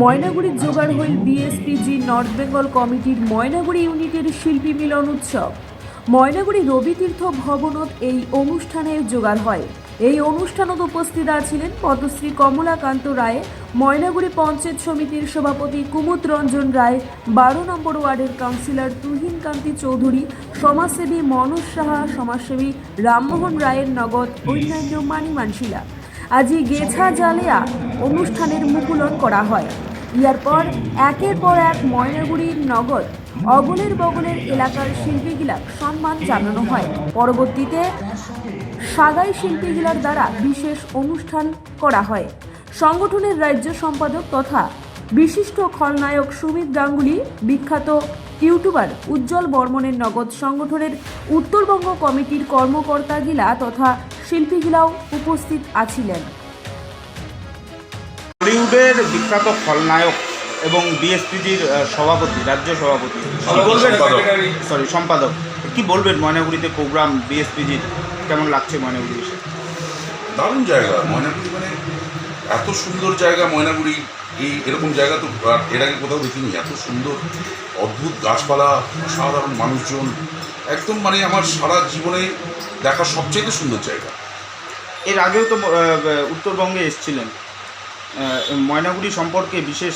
ময়নাগুড়ির জোগাড় হইল BSPG north Bengal কমিটির ময়নাগুড়ি ইউনিটের শিল্পী মিলন উৎসব। ময়নাগুড়ি রবিতীর্থ ভবনত এই অনুষ্ঠানের জোগাড় হয়। এই অনুষ্ঠানত উপস্থিত আছিলেন পদ্মশ্রী কমলাকান্ত রায়, ময়নাগুড়ি পঞ্চায়েত সমিতির সভাপতি কুমুদ রঞ্জন রায়, বারো নম্বর ওয়ার্ডের কাউন্সিলর তুহিন কান্তি চৌধুরী, সমাজসেবী মনোজ সাহা, সমাজসেবী রামমোহন রায়ের নগদ, অন্যান্য মানি মানসিলা আজই গেছা জালেয়া অনুষ্ঠানের মুকুলন করা হয়। ইয়ার পর একের পর এক ময়নাগুড়ির নগদ অগলের বগলের এলাকার শিল্পীগিলাক সম্মান জানানো হয়। পরবর্তীতে সাগাই শিল্পীগিলার দ্বারা বিশেষ অনুষ্ঠান করা হয়। সংগঠনের রাজ্য সম্পাদক তথা বিশিষ্ট খলনায়ক সুমিত গাঙ্গুলি, বিখ্যাত ইউটিউবার উজ্জ্বল বর্মনের নগদ সংগঠনের উত্তরবঙ্গ কমিটির কর্মকর্তাগিলা তথা শিল্পীগিলাও উপস্থিত আছিলেন। বলিউডের বিখ্যাত খলনায়ক এবং বিএসপিজির সভাপতি রাজ্য সভাপতি। সরি সম্পাদক। কি বলবেন ময়নাগুড়িতে প্রোগ্রাম বিএসপিজির? কেমন লাগছে ময়নাগুড়ি এসে দারুণ জায়গা। ময়নাগুড়ি মানে এত সুন্দর জায়গা ময়নাগুড়ি। এই এরকম জায়গা তো এর আগে কোথাও দেখিনি। এত সুন্দর অদ্ভুত গাছপালা সাধারণ মানুষজন। একদম মানে আমার সারা জীবনে দেখা সবচেয়ে সুন্দর জায়গা। এর আগেও তো উত্তরবঙ্গে এসেছিলেন। ময়নাগুড়ি সম্পর্কে বিশেষ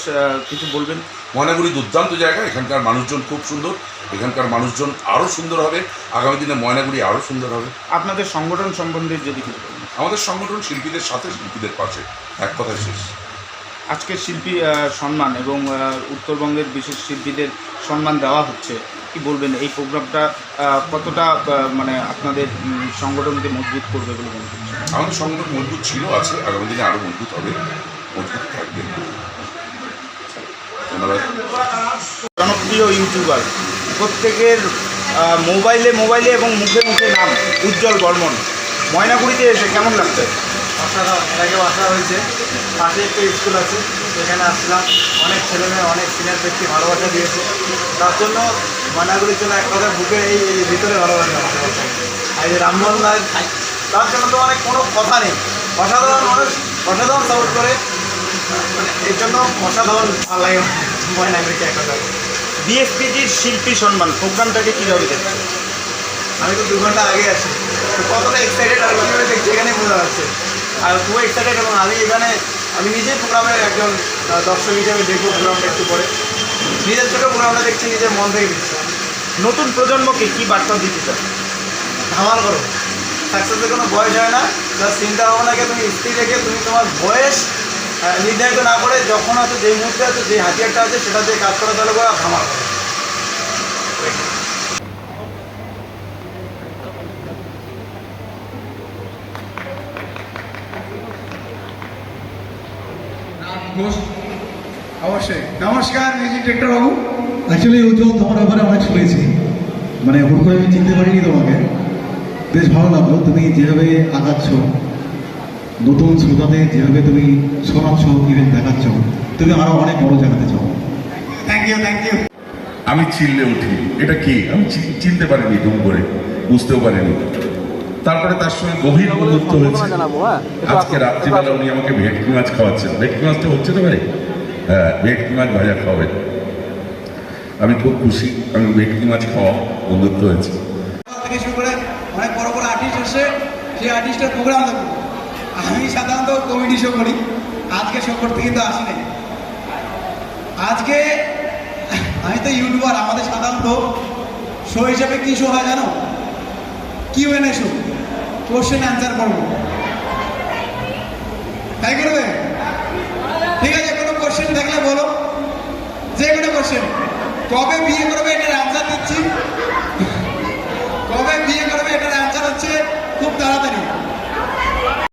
কিছু বলবেন? ময়নাগুড়ি দুর্দান্ত জায়গা এখানকার মানুষজন খুব সুন্দর এখানকার মানুষজন আরও সুন্দর হবে আগামী দিনে ময়নাগুড়ি আরও সুন্দর হবে। আপনাদের সংগঠন সম্বন্ধে যদি কিছু আমাদের সংগঠন শিল্পীদের সাথে শিল্পীদের পাশে এক কথায় শেষ। আজকের শিল্পী সম্মান এবং উত্তরবঙ্গের বিশেষ শিল্পীদের সম্মান দেওয়া হচ্ছে। কি বলবেন? এই প্রোগ্রামটা কতটা মানে আপনাদের সংগঠনকে মজবুত করবে বলে মনে করছেন আমাদের সংগঠন মজবুত ছিল আছে আগামী দিনে আরও মজবুত হবে। মজবুত থাকবে। ধন্যবাদ। জনপ্রিয় ইউটিউবার প্রত্যেকের মোবাইলে মোবাইলে এবং মুখে মুখে নাম উজ্জ্বল বর্মন। ময়নাগুড়িতে এসে কেমন লাগছে? অসাধারণ এর আগেও আসা হয়েছে। পাশে একটা স্কুল আছে সেখানে আসলাম। অনেক ছেলেমেয়ে অনেক সিনিয়র ব্যক্তি ভালোবাসা দিয়েছে। তার জন্য ময়নাগুলির জন্য এক কথা বুকে এই ভিতরে ভালোবাসা আছে আর এই যে রামমোহন রায় তার জন্য তো অনেক কোনো কথা নেই। অসাধারণ মানুষ অসাধারণ সাপোর্ট করে। মানে এর জন্য অসাধারণ ভালো লাগে। ময়নাগুড়িকে এক কথা বিএসপিজির শিল্পী সম্মান প্রোগ্রামটাকে কীভাবে দেখছেন? আমি তো দু ঘণ্টা আগে আছি। কতটা এক্সাইটেড আর কীভাবে দেখছি এখানেই বোঝা যাচ্ছে। আর খুব এক্সাইটেড এবং আমি এখানে আমি নিজেই প্রোগ্রামের একজন দর্শক হিসেবে দেখব প্রোগ্রামটা একটু পরে। নিজের ছোটো প্রোগ্রামটা দেখছি নিজের মন থেকে দিচ্ছি নতুন প্রজন্মকে কি বার্তা দিতে চান ধামাল করো সাকসেসের কোনো বয়স হয় না জাস্ট চিন্তা ভাবনাকে তুমি স্থির রেখে তুমি তোমার বয়স নির্ধারিত না করে যখন আছে যেই মুহূর্তে আছে যে হাতিয়ারটা আছে সেটা দিয়ে কাজ করা তাহলে করে ধামাল করো অবশ্যই নমস্কার মিউজিক ডিরেক্টর বাবু অ্যাকচুয়ালি উজ্জ্বল তোমার ব্যাপারে অনেক মানে হুট করে আমি চিনতে পারিনি তোমাকে। বেশ ভালো লাগল তুমি যেভাবে আগাচ্ছ নতুন শ্রোতাদের যেভাবে তুমি শোনাচ্ছ ইভেন্ট দেখাচ্ছ তুমি আরও অনেক বড় জায়গাতে চাও থ্যাংক ইউ থ্যাংক ইউ আমি চিল্লে উঠি। এটা কি? আমি চিনতে পারিনি দুম করে। বুঝতেও পারিনি। তারপরে তার সঙ্গে গভীর বন্ধুত্ব হয়েছে। আজকে রাত্রিবেলা উনি আমাকে ভেটকি মাছ খাওয়াচ্ছেন। ভেটকি মাছটা হচ্ছে তো ভাই? হ্যাঁ ভেটকি মাছ ভাজা খাওয়াবেন। আমি খুব খুশি আমি ভেটকি মাছ খাওয়া বন্ধুত্ব হয়েছে। আমি সাধারণত কমেডি শো করি, আজকে শো করতে কিন্তু আসি নাই। আজকে আমি তো ইউটিউবার আমাদের সাধারণত শো হিসেবে কী শো হয় জানো? Q N A show question answer করব। তাই করবে? ঠিক আছে, কোনো কোশ্চেন থাকলে বলো। যে কোনো কোশ্চেন কবে বিয়ে করবে